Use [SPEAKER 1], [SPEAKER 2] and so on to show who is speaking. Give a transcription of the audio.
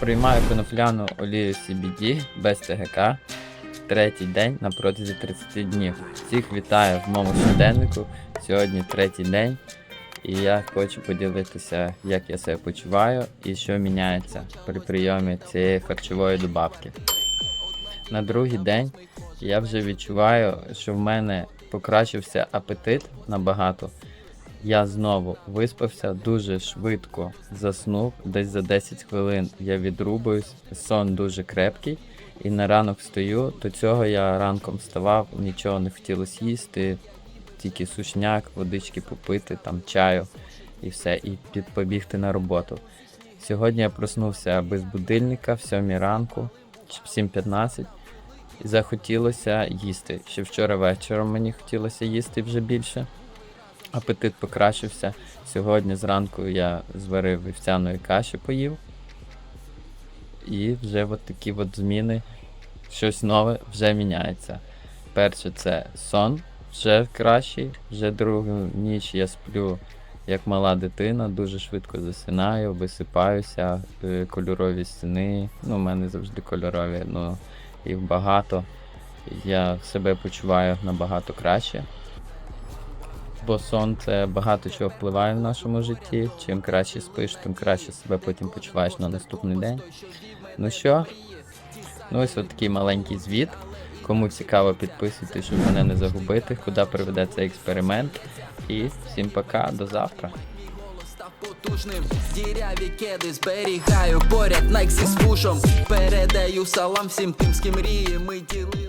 [SPEAKER 1] Приймаю конофляну олію CBD без ТГК. Третій день на протязі 30 днів. Всіх вітаю в моєму щоденнику. Сьогодні третій день. І я хочу поділитися, як я себе почуваю і що міняється при прийомі цієї харчової добавки. На другий день я вже відчуваю, що в мене покращився апетит набагато. Я знову виспався дуже швидко, заснув десь за 10 хвилин. Я відрубуюсь, сон дуже крепкий. І на ранок встаю. До цього я ранком вставав, нічого не хотілося їсти, тільки сушняк, водички попити, там чаю і все, і під побігти на роботу. Сьогодні я проснувся без будильника в 7 ранку, в 7.15, і захотілося їсти. Ще вчора вечором мені хотілося їсти вже більше. Апетит покращився. Сьогодні зранку я зварив вівсяної каші, поїв. І вже от такі от зміни, щось нове вже міняється. Перше, це сон вже кращий, вже другу ніч я сплю як мала дитина, дуже швидко засинаю, висипаюся, е, кольорові стіни. Ну, у мене завжди кольорові, ну їх багато. Я себе почуваю набагато краще. Бо сон це багато чого впливає в нашому житті. Чим краще спиш, тим краще себе потім почуваєш на наступний день. Ну що? Ну ось от такий маленький звіт. Кому цікаво, підписуйтесь, щоб мене не загубити, куди приведе цей експеримент. І всім пока, до завтра.
[SPEAKER 2] потужним Діряві кеди зберігаю поряд Найксі з фушом Передаю салам всім тим, з ким мрії ми ділили